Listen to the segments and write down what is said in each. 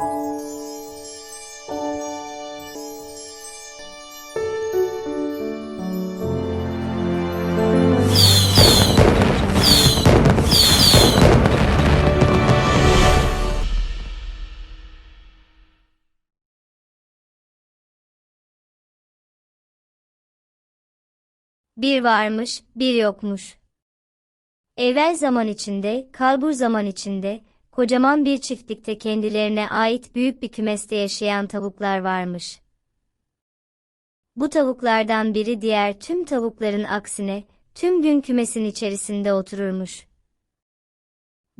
Bir varmış, bir yokmuş. Evvel zaman içinde, kalbur zaman içinde, kocaman bir çiftlikte kendilerine ait büyük bir kümeste yaşayan tavuklar varmış. Bu tavuklardan biri diğer tüm tavukların aksine, tüm gün kümesin içerisinde otururmuş.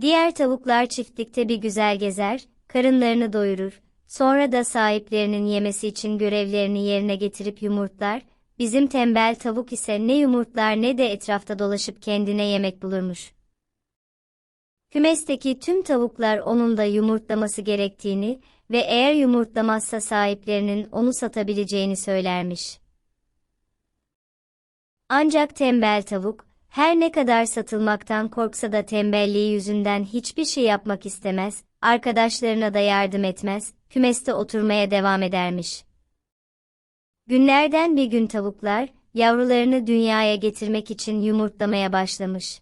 Diğer tavuklar çiftlikte bir güzel gezer, karınlarını doyurur, sonra da sahiplerinin yemesi için görevlerini yerine getirip yumurtlar, bizim tembel tavuk ise ne yumurtlar ne de etrafta dolaşıp kendine yemek bulurmuş. Kümesteki tüm tavuklar onun da yumurtlaması gerektiğini ve eğer yumurtlamazsa sahiplerinin onu satabileceğini söylermiş. Ancak tembel tavuk, her ne kadar satılmaktan korksa da tembelliği yüzünden hiçbir şey yapmak istemez, arkadaşlarına da yardım etmez, kümeste oturmaya devam edermiş. Günlerden bir gün tavuklar, yavrularını dünyaya getirmek için yumurtlamaya başlamış.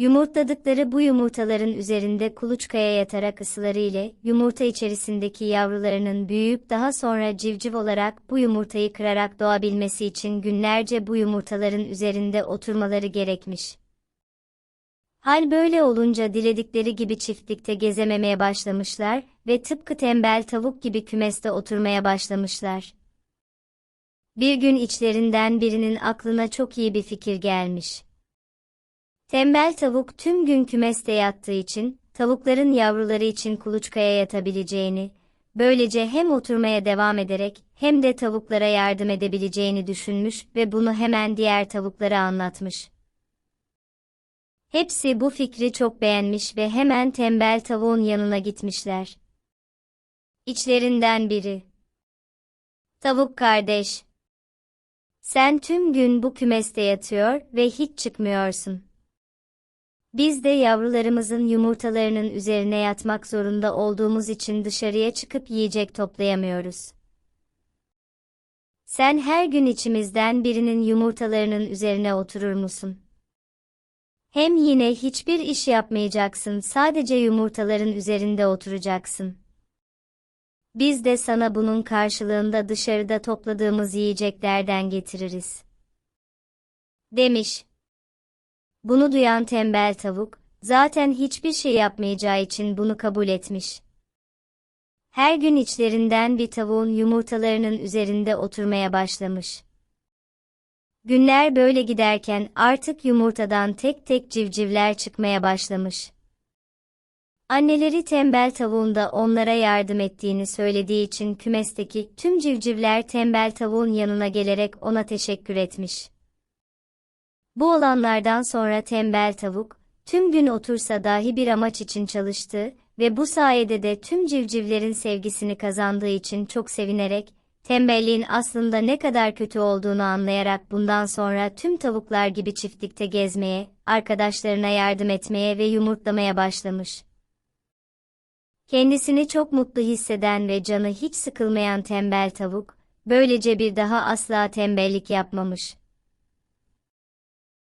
Yumurtladıkları bu yumurtaların üzerinde kuluçkaya yatarak ısıları ile yumurta içerisindeki yavrularının büyüyüp daha sonra civciv olarak bu yumurtayı kırarak doğabilmesi için günlerce bu yumurtaların üzerinde oturmaları gerekmiş. Hal böyle olunca diledikleri gibi çiftlikte gezememeye başlamışlar ve tıpkı tembel tavuk gibi kümeste oturmaya başlamışlar. Bir gün içlerinden birinin aklına çok iyi bir fikir gelmiş. Tembel tavuk tüm gün kümeste yattığı için, tavukların yavruları için kuluçkaya yatabileceğini, böylece hem oturmaya devam ederek hem de tavuklara yardım edebileceğini düşünmüş ve bunu hemen diğer tavuklara anlatmış. Hepsi bu fikri çok beğenmiş ve hemen tembel tavuğun yanına gitmişler. İçlerinden biri. Tavuk kardeş. Sen tüm gün bu kümeste yatıyor ve hiç çıkmıyorsun. Biz de yavrularımızın yumurtalarının üzerine yatmak zorunda olduğumuz için dışarıya çıkıp yiyecek toplayamıyoruz. Sen her gün içimizden birinin yumurtalarının üzerine oturur musun? Hem yine hiçbir iş yapmayacaksın, sadece yumurtaların üzerinde oturacaksın. Biz de sana bunun karşılığında dışarıda topladığımız yiyeceklerden getiririz. Demiş. Bunu duyan tembel tavuk, zaten hiçbir şey yapmayacağı için bunu kabul etmiş. Her gün içlerinden bir tavuğun yumurtalarının üzerinde oturmaya başlamış. Günler böyle giderken artık yumurtadan tek tek civcivler çıkmaya başlamış. Anneleri tembel tavuğun da onlara yardım ettiğini söylediği için kümesteki tüm civcivler tembel tavuğun yanına gelerek ona teşekkür etmiş. Bu olanlardan sonra tembel tavuk, tüm gün otursa dahi bir amaç için çalıştı ve bu sayede de tüm civcivlerin sevgisini kazandığı için çok sevinerek, tembelliğin aslında ne kadar kötü olduğunu anlayarak bundan sonra tüm tavuklar gibi çiftlikte gezmeye, arkadaşlarına yardım etmeye ve yumurtlamaya başlamış. Kendisini çok mutlu hisseden ve canı hiç sıkılmayan tembel tavuk, böylece bir daha asla tembellik yapmamış.